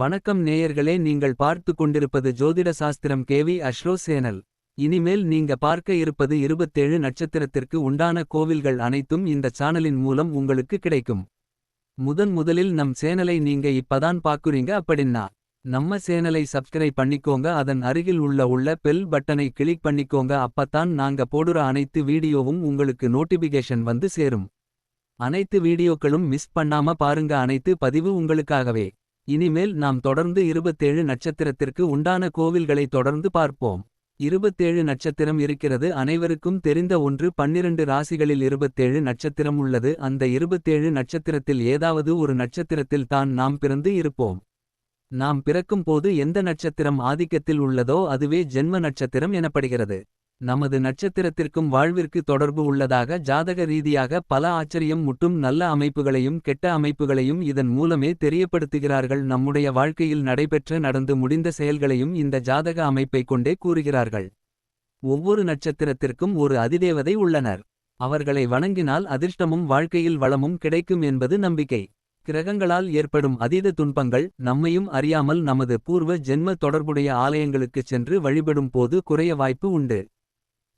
வணக்கம் நேயர்களே நீங்கள் பார்த்து கொண்டிருப்பது ஜோதிட சாஸ்திரம் கேவி அஷ்ரோ சேனல். இனிமேல் நீங்க பார்க்க இருப்பது இருபத்தேழு நட்சத்திரத்திற்கு உண்டான கோவில்கள் அனைத்தும் இந்த சேனலின் மூலம் உங்களுக்கு கிடைக்கும். முதன் முதலில் நம் சேனலை நீங்க இப்பதான் பாக்குறீங்க அப்படின்னா நம்ம சேனலை சப்ஸ்கிரைப் பண்ணிக்கோங்க அதன் அருகில் உள்ள உள்ள பெல் பட்டனை கிளிக் பண்ணிக்கோங்க அப்பத்தான் நாங்க போடுற அனைத்து வீடியோவும் உங்களுக்கு நோட்டிபிகேஷன் வந்து சேரும். அனைத்து வீடியோக்களும் மிஸ் பண்ணாம பாருங்க அனைத்து பதிவு உங்களுக்காகவே. இனிமேல் நாம் தொடர்ந்து இருபத்தேழு நட்சத்திரத்திற்கு உண்டான கோவில்களை தொடர்ந்து பார்ப்போம். இருபத்தேழு நட்சத்திரம் இருக்கிறது. அனைவருக்கும் தெரிந்த ஒன்று பன்னிரண்டு ராசிகளில் இருபத்தேழு நட்சத்திரம் உள்ளது. அந்த இருபத்தேழு நட்சத்திரத்தில் ஏதாவது ஒரு நட்சத்திரத்தில் தான் நாம் பிறந்து இருப்போம். நாம் பிறக்கும் போது எந்த நட்சத்திரம் ஆதிக்கத்தில் உள்ளதோ அதுவே ஜென்ம நட்சத்திரம் எனப்படுகிறது. நமது நட்சத்திரத்திற்கும் வாழ்விற்கு தொடர்பு உள்ளதாக ஜாதக ரீதியாக பல ஆச்சரியம் முட்டும் நல்ல அமைப்புகளையும் கெட்ட அமைப்புகளையும் இதன் மூலமே தெரியப்படுத்துகிறார்கள். நம்முடைய வாழ்க்கையில் நடைபெற்ற நடந்து முடிந்த செயல்களையும் இந்த ஜாதக அமைப்பை கொண்டே கூறுகிறார்கள். ஒவ்வொரு நட்சத்திரத்திற்கும் ஒரு அதிதேவதை உள்ளனர். அவர்களை வணங்கினால் அதிர்ஷ்டமும் வாழ்க்கையில் வளமும் கிடைக்கும் என்பது நம்பிக்கை. கிரகங்களால் ஏற்படும் அதீத துன்பங்கள் நம்மையும் அறியாமல் நமது பூர்வ ஜென்ம தொடர்புடைய ஆலயங்களுக்குச் சென்று வழிபடும் போது குறைய வாய்ப்பு உண்டு.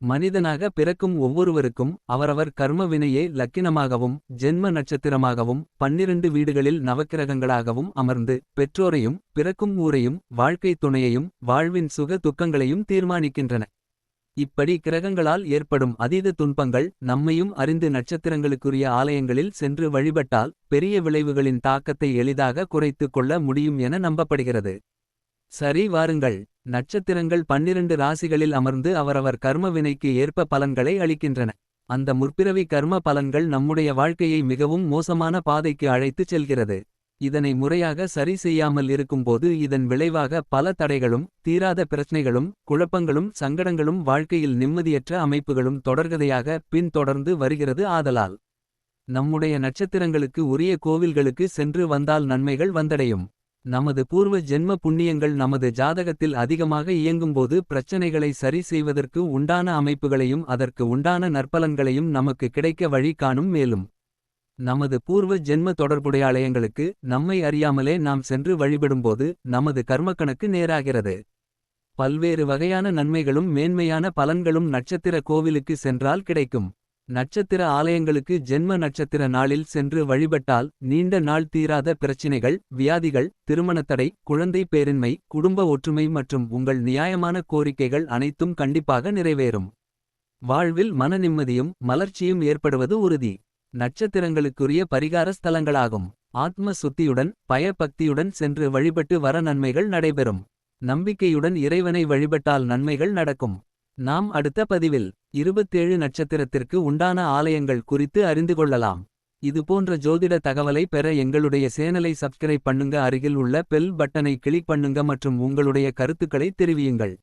மனிதனாக பிறக்கும் ஒவ்வொருவருக்கும் அவரவர் கர்ம வினையே லக்கினமாகவும் ஜென்ம நட்சத்திரமாகவும் பன்னிரண்டு வீடுகளில் நவக்கிரகங்களாகவும் அமர்ந்து பெற்றோரையும் பிறக்கும் ஊரையும் வாழ்க்கைத் துணையையும் வாழ்வின் சுக துக்கங்களையும் தீர்மானிக்கின்றன. இப்படி கிரகங்களால் ஏற்படும் அதீத துன்பங்கள் நம்மையும் அறிந்து நட்சத்திரங்களுக்குரிய ஆலயங்களில் சென்று வழிபட்டால் பெரிய விளைவுகளின் தாக்கத்தை எளிதாக குறைத்துக் கொள்ள முடியும் என நம்பப்படுகிறது. சரி வாருங்கள். நட்சத்திரங்கள் பன்னிரண்டு ராசிகளில் அமர்ந்து அவரவர் கர்ம வினைக்கு ஏற்ப பலன்களை அளிக்கின்றன. அந்த முற்பிறவி கர்ம பலன்கள் நம்முடைய வாழ்க்கையை மிகவும் மோசமான பாதைக்கு அழைத்துச் செல்கிறது. இதனை முறையாக சரி செய்யாமல் இருக்கும்போது இதன் விளைவாக பல தடைகளும் தீராத பிரச்சனைகளும் குழப்பங்களும் சங்கடங்களும் வாழ்க்கையில் நிம்மதியற்ற அமைப்புகளும் தொடர்கதையாக பின்தொடர்ந்து வருகிறது ஆதலால். நம்முடைய நட்சத்திரங்களுக்கு உரிய கோவில்களுக்கு சென்று வந்தால் நன்மைகள் வந்தடையும். நமது பூர்வ ஜென்ம புண்ணியங்கள் நமது ஜாதகத்தில் அதிகமாக இயங்கும்போது பிரச்சனைகளை சரி செய்வதற்கு உண்டான அமைப்புகளையும் அதற்கு உண்டான நற்பலன்களையும் நமக்கு கிடைக்க வழி காணும் மேலும். நமது பூர்வ ஜென்ம தொடர்புடைய ஆலயங்களுக்கு நம்மை அறியாமலே நாம் சென்று வழிபடும்போது நமது கர்மக்கணக்கு நேராகிறது. பல்வேறு வகையான நன்மைகளும் மேன்மையான பலன்களும் நட்சத்திர கோவிலுக்கு சென்றால் கிடைக்கும். நட்சத்திர ஆலயங்களுக்கு ஜென்ம நட்சத்திர நாளில் சென்று வழிபட்டால் நீண்ட நாள் தீராத பிரச்சினைகள் வியாதிகள் திருமணத்தடை குழந்தை பேரின்மை குடும்ப ஒற்றுமை மற்றும் உங்கள் நியாயமான கோரிக்கைகள் அனைத்தும் கண்டிப்பாக நிறைவேறும். வாழ்வில் மன நிம்மதியும் மலர்ச்சியும் ஏற்படுவது உறுதி. நட்சத்திரங்களுக்குரிய பரிகார ஸ்தலங்களாகும். ஆத்ம சுத்தியுடன் பயபக்தியுடன் சென்று வழிபட்டு வர நன்மைகள் நடைபெறும். நம்பிக்கையுடன் இறைவனை வழிபட்டால் நன்மைகள் நடக்கும். நாம் அடுத்த பதிவில் இருபத்தேழு நட்சத்திரத்திற்கு உண்டான ஆலயங்கள் குறித்து அறிந்து கொள்ளலாம். இதுபோன்ற ஜோதிட தகவலை பெற எங்களுடைய சேனலை சப்ஸ்கிரைப் பண்ணுங்க. அருகில் உள்ள பெல் பட்டனை கிளிக் பண்ணுங்க மற்றும் உங்களுடைய கருத்துக்களை தெரிவியுங்கள்.